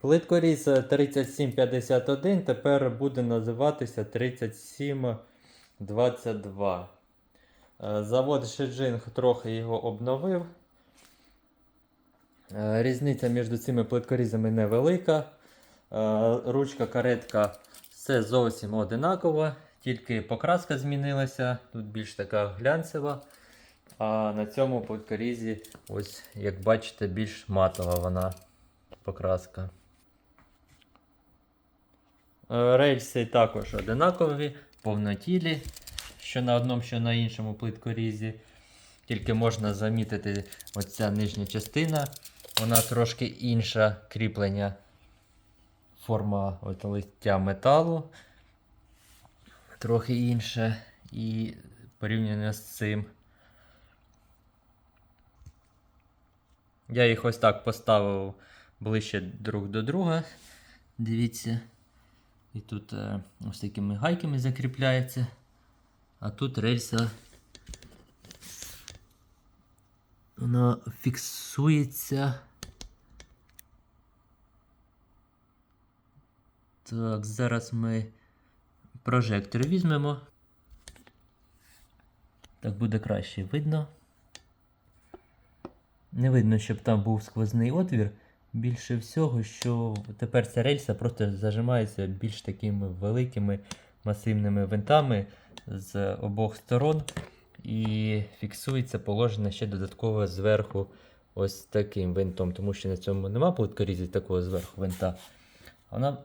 Плиткоріз 3751 тепер буде називатися 3722. Е, Завод Шеджинг трохи його обновив. Е, Різниця між цими плиткорізами невелика. Е, Ручка, каретка все зовсім одинаково, тільки покраска змінилася, тут більш така глянцева. А на цьому плиткорізі, ось як бачите, більш матова вона покраска. Е, Рельси також одинакові, повнотілі, що на одному, що на іншому плиткорізі. Тільки можна замітити оця нижня частина. Вона трошки інша кріплення. Форма от лиття металу. Трохи інша. І порівняно з цим. Я їх ось так поставив ближче друг до друга. Дивіться. І тут е, ось такими гайками закріпляється. А тут рельса. Вона фіксується. Так, зараз ми прожектор візьмемо. Так буде краще видно. Не видно, щоб там був сквозний отвір. Більше всього, що тепер ця рельса просто зажимається більш такими великими масивними винтами з обох сторон. І фіксується положення ще додатково зверху ось таким винтом, тому що на цьому нема плиткорізі такого зверху винта. Вона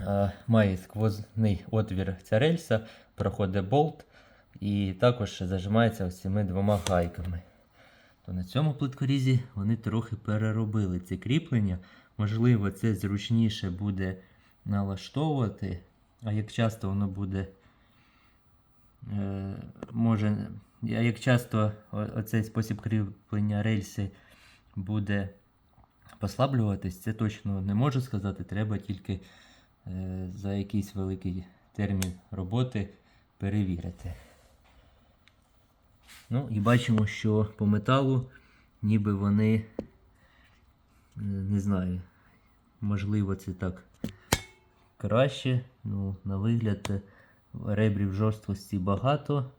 е, має сквозний отвір ця рельса, проходить болт і також зажимається ось цими двома гайками. То на цьому плиткорізі вони трохи переробили це кріплення. Можливо, це зручніше буде налаштовувати, а як часто воно буде. Е, може, як часто оцей спосіб кріплення рельси буде послаблюватись, це точно не можу сказати. Треба тільки е, за якийсь великий термін роботи перевірити. Ну і бачимо, що по металу ніби вони, е, не знаю, можливо, це так краще. Ну, на вигляд е, ребрів жорсткості багато,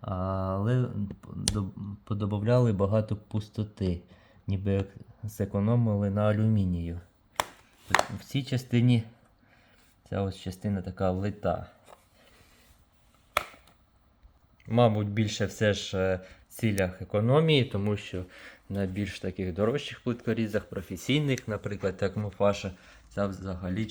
але до- подобавляли багато пустоти, ніби як зекономили на алюмінію. В цій частині ця ось частина така влита. Мабуть, більше все ж е, цілях економії, тому що на більш таких дорожчих плиткорізах, професійних, наприклад, як Муфаша, ця взагалі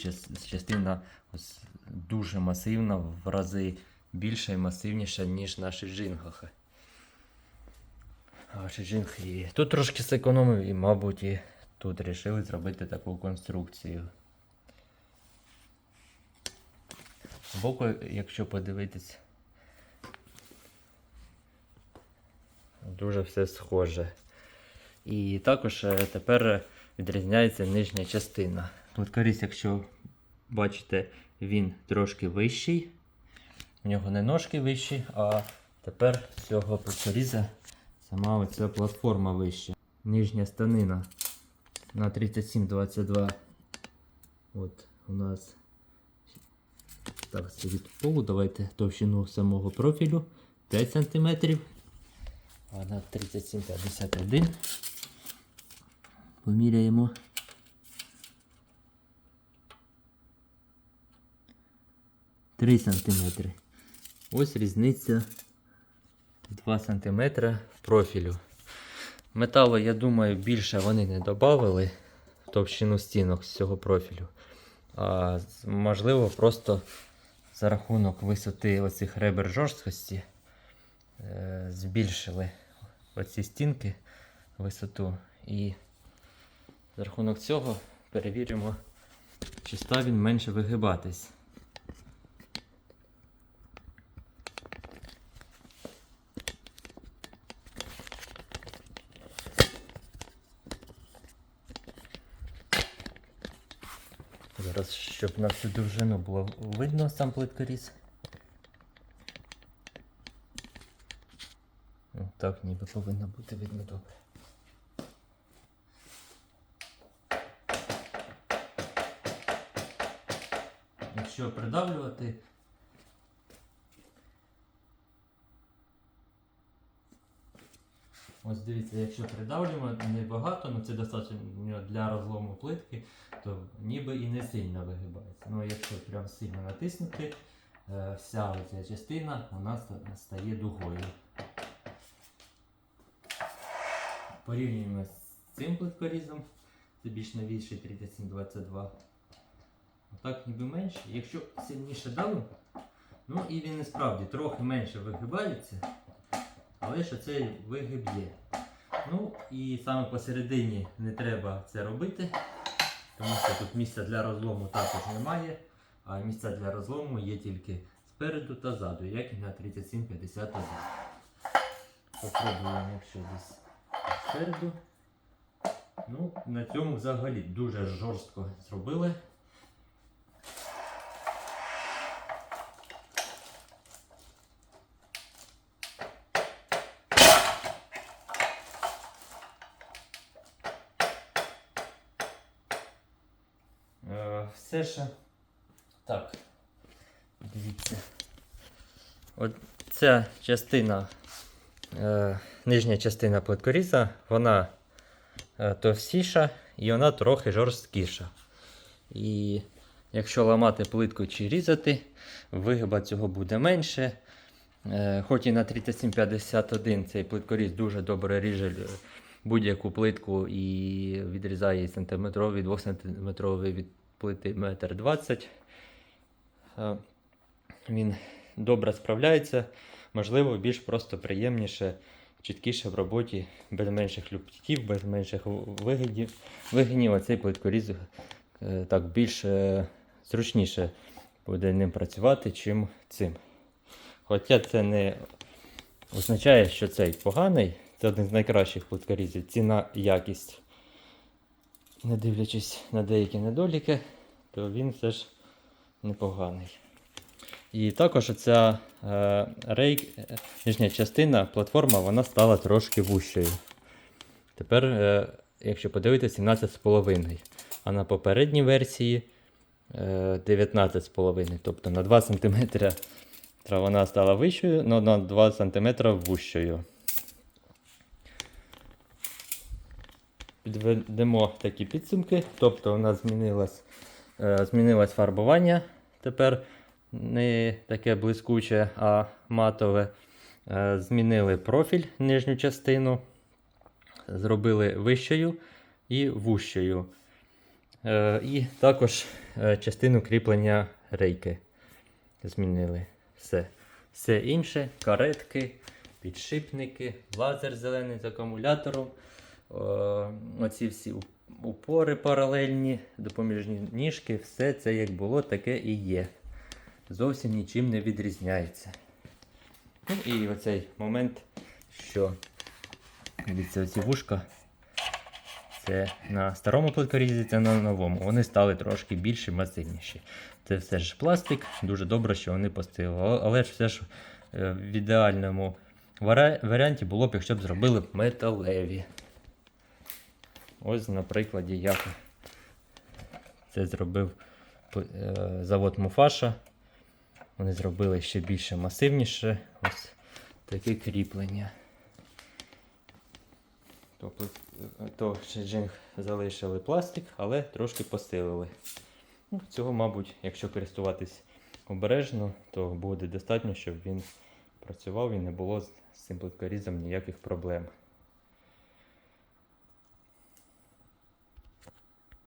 частина ось дуже масивна, в рази більша і масивніша, ніж на шиджингах. І тут трошки зекономив, і, мабуть, і тут вирішили зробити таку конструкцію. Збоку, якщо подивитись, дуже все схоже. І також е, тепер відрізняється нижня частина. Корість, якщо бачите, він трошки вищий. У нього не ножки вищі, а тепер з цього поріза сама оця платформа вища. Нижня станина на 37,22. От у нас так, це від полу. Давайте товщину самого профілю 5 см. А на 37,51. Поміряємо. Три сантиметри. Ось різниця 2 см профілю. Металу, я думаю, більше вони не додали в товщину стінок з цього профілю. А, можливо, просто за рахунок висоти оцих ребер жорсткості е, збільшили оці стінки висоту. І за рахунок цього перевіримо, чи став він менше вигибатись. Зараз, щоб на всю довжину було видно сам плиткоріз. Так, ніби повинно бути видно добре. Якщо придавлювати, ось дивіться, якщо придавлювати небагато, ну це достатньо для розлому плитки, то ніби і не сильно вигибається. Ну якщо прям сильно натиснути, е, вся ця частина у нас стає дугою. Порівнюємо з цим плиткорізом. Це більш новіший 3722. Отак ніби менше. Якщо сильніше давимо, ну і він і справді трохи менше вигибається, але ж цей вигиб є. Ну і саме посередині не треба це робити, тому що тут місця для розлому також немає, а місця для розлому є тільки спереду та ззаду, як і на 3751. Попробуємо, якщо десь спереду. Ну, на цьому взагалі дуже жорстко зробили. Е, Все ще. Так. Дивіться. От ця частина, е, нижня частина плиткоріза, вона е, товстіша і вона трохи жорсткіша. І якщо ламати плитку чи різати, вигиба цього буде менше. Е, Хоч і на 3751 цей плиткоріз дуже добре ріже е, будь-яку плитку і відрізає сантиметровий, 2 сантиметровий від плити 1,20 м. Він добре справляється, можливо, більш просто приємніше, чіткіше в роботі, без менших люптів, без менших вигинів. Вигинів, цей плиткоріз е, так більш е, зручніше буде ним працювати, чим цим. Хоча це не означає, що цей поганий, це один з найкращих плиткорізів. Ціна якість. Не дивлячись на деякі недоліки, то він все ж непоганий. І також ця е, рейк, нижня частина, платформа, вона стала трошки вущою. Тепер, е, якщо подивитися, 17,5. А на попередній версії е, 19,5. Тобто на 2 см вона стала вищою, але на 2 см вущою. Підведемо такі підсумки. Тобто у нас змінилось, е, змінилось фарбування. Тепер не таке блискуче, а матове. Е, Змінили профіль нижню частину, зробили вищою і вущою. Е, І також е, частину кріплення рейки змінили. Все. Все інше, каретки, підшипники, лазер зелений з акумулятором. Оці всі упори паралельні, допоміжні ніжки, все це як було, таке і є. Зовсім нічим не відрізняється. Ну і оцей момент, що дивіться, оці вушка. Це на старому плиткорізі, це на новому. Вони стали трошки більші, масивніші. Це все ж пластик, дуже добре, що вони постили. Але ж все ж е, в ідеальному варіанті було б, якщо б зробили металеві. Ось на прикладі, як це зробив е, завод Муфаша. Вони зробили ще більше масивніше. Ось таке кріплення. Тобто, е, то Шеджинг залишили пластик, але трошки посилили. Ну, цього, мабуть, якщо користуватись обережно, то буде достатньо, щоб він працював і не було з цим плиткорізом ніяких проблем.